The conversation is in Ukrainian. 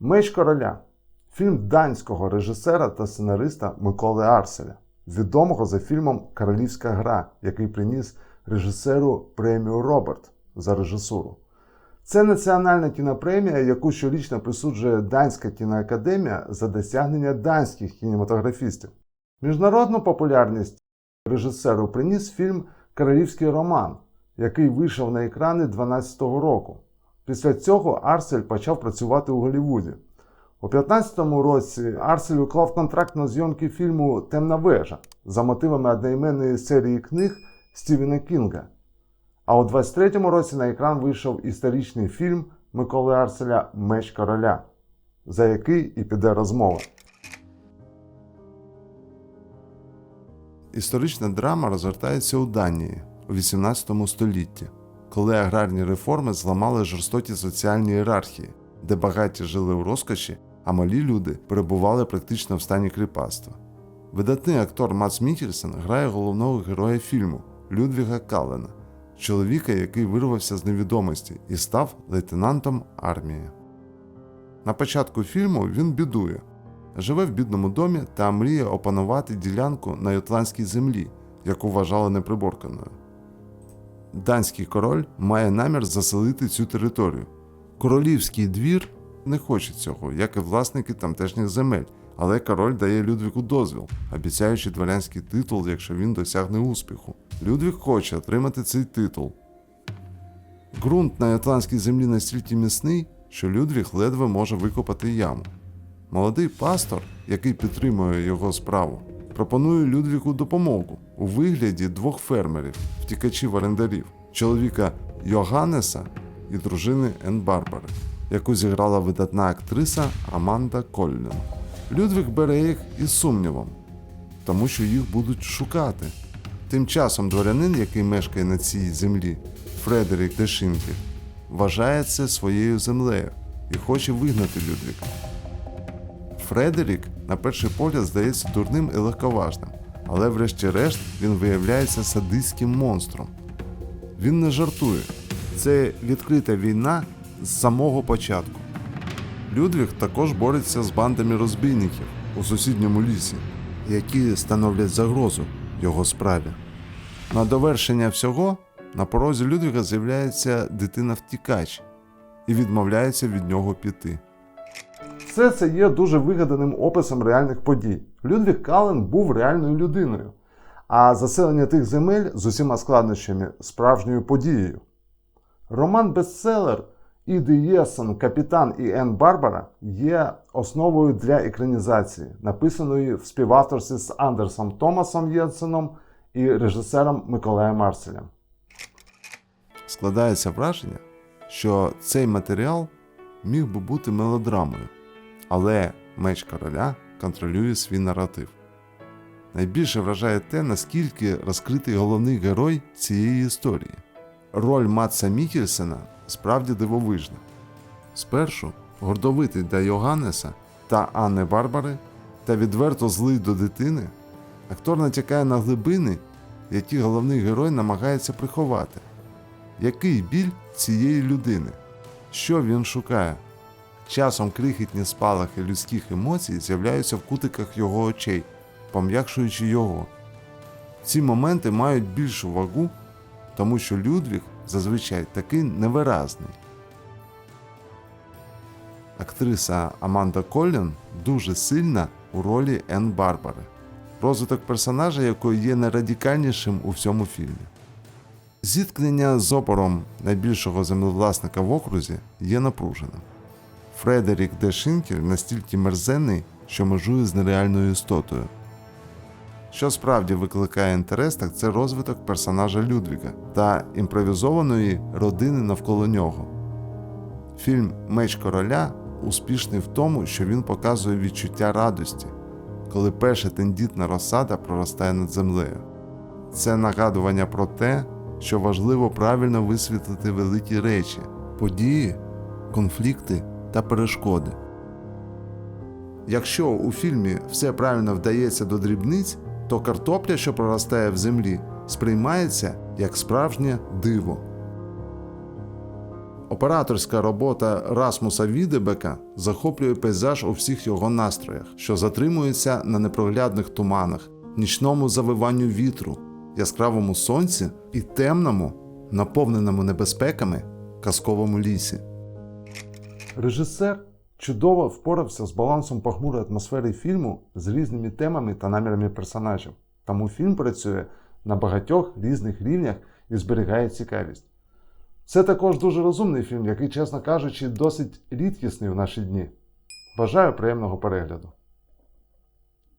Меч короля фільм данського режисера та сценариста Миколи Арселя, відомого за фільмом Королівська гра, який приніс режисеру премію Роберт за режисуру. Це національна кінопремія, яку щорічно присуджує Данська кіноакадемія за досягнення данських кінематографістів. Міжнародну популярність режисеру приніс фільм Королівський роман, який вийшов на екрани 2012 року. Після цього Арсель почав працювати у Голлівуді. У 2015 році Арсель уклав контракт на зйомки фільму Темна вежа за мотивами одноіменної серії книг Стівена Кінга. А у 23-му році на екран вийшов історичний фільм Миколи Арселя Меч короля, за який і піде розмова. Історична драма розгортається у Данії у 18 столітті, коли аграрні реформи зламали жорстокі соціальні ієрархії, де багаті жили у розкоші, а малі люди перебували практично в стані кріпацтва. Видатний актор Мац Мікельсен грає головного героя фільму Людвіга Калена, чоловіка, який вирвався з невідомості і став лейтенантом армії. На початку фільму він бідує, живе в бідному домі та мріє опанувати ділянку на ютландській землі, яку вважали неприборканою. Данський король має намір заселити цю територію. Королівський двір не хоче цього, як і власники тамтешніх земель, але король дає Людвігу дозвіл, обіцяючи дворянський титул, якщо він досягне успіху. Людвіг хоче отримати цей титул. Ґрунт на ютландській землі настільки міцний, що Людвіг ледве може викопати яму. Молодий пастор, який підтримує його справу, пропонує Людвігу допомогу у вигляді двох фермерів, втікачів орендарів, чоловіка Йоганнеса і дружини Ен Барбари, яку зіграла видатна актриса Аманда Коллін. Людвіг бере їх із сумнівом, тому що їх будуть шукати. Тим часом дворянин, який мешкає на цій землі, Фредерік Дешинкель, вважає це своєю землею і хоче вигнати Людвіга. Фредерік, на перший погляд, здається дурним і легковажним, але врешті-решт він виявляється садистським монстром. Він не жартує. Це відкрита війна з самого початку. Людвіг також бореться з бандами розбійників у сусідньому лісі, які становлять загрозу його справі. На довершення всього на порозі Людвіга з'являється дитина-втікач і відмовляється від нього піти. Все це є дуже вигаданим описом реальних подій. Людвіг Кален був реальною людиною, а заселення тих земель з усіма складнощами справжньою подією. Роман Бестселер Іди Єсон, Капітан і Ен Барбара є основою для екранізації, написаної в співавторстві з Андерсом Томасом Єнсеном і режисером Миколаєм Марселем. Складається враження, що цей матеріал міг би бути мелодрамою, але меч короля контролює свій наратив. Найбільше вражає те, наскільки розкритий головний герой цієї історії. Роль Матса Мікельсена справді дивовижна. Спершу гордовитий до Йоганнеса та Анни Барбари та відверто злий до дитини, актор натякає на глибини, які головний герой намагається приховати. Який біль цієї людини? Що він шукає? Часом крихітні спалахи людських емоцій з'являються в кутиках його очей, пом'якшуючи його. Ці моменти мають більшу вагу, тому що Людвіг зазвичай такий невиразний. Актриса Аманда Коллін дуже сильна у ролі Ен Барбари, розвиток персонажа якої є найрадикальнішим у всьому фільмі. Зіткнення з опором найбільшого землевласника в окрузі є напруженим. Фредерік Де Шинкель настільки мерзенний, що межує з нереальною істотою. Що справді викликає інтерес, так це розвиток персонажа Людвіга та імпровізованої родини навколо нього. Фільм Меч короля успішний в тому, що він показує відчуття радості, коли перша тендітна розсада проростає над землею. Це нагадування про те, що важливо правильно висвітлити великі речі, події, конфлікти та перешкоди. Якщо у фільмі все правильно вдається до дрібниць, то картопля, що проростає в землі, сприймається як справжнє диво. Операторська робота Расмуса Відебека захоплює пейзаж у всіх його настроях, що затримується на непроглядних туманах, нічному завиванню вітру, яскравому сонці і темному, наповненому небезпеками казковому лісі. Режисер чудово впорався з балансом похмурої атмосфери фільму з різними темами та намірами персонажів. Тому фільм працює на багатьох різних рівнях і зберігає цікавість. Це також дуже розумний фільм, який, чесно кажучи, досить рідкісний в наші дні. Бажаю приємного перегляду.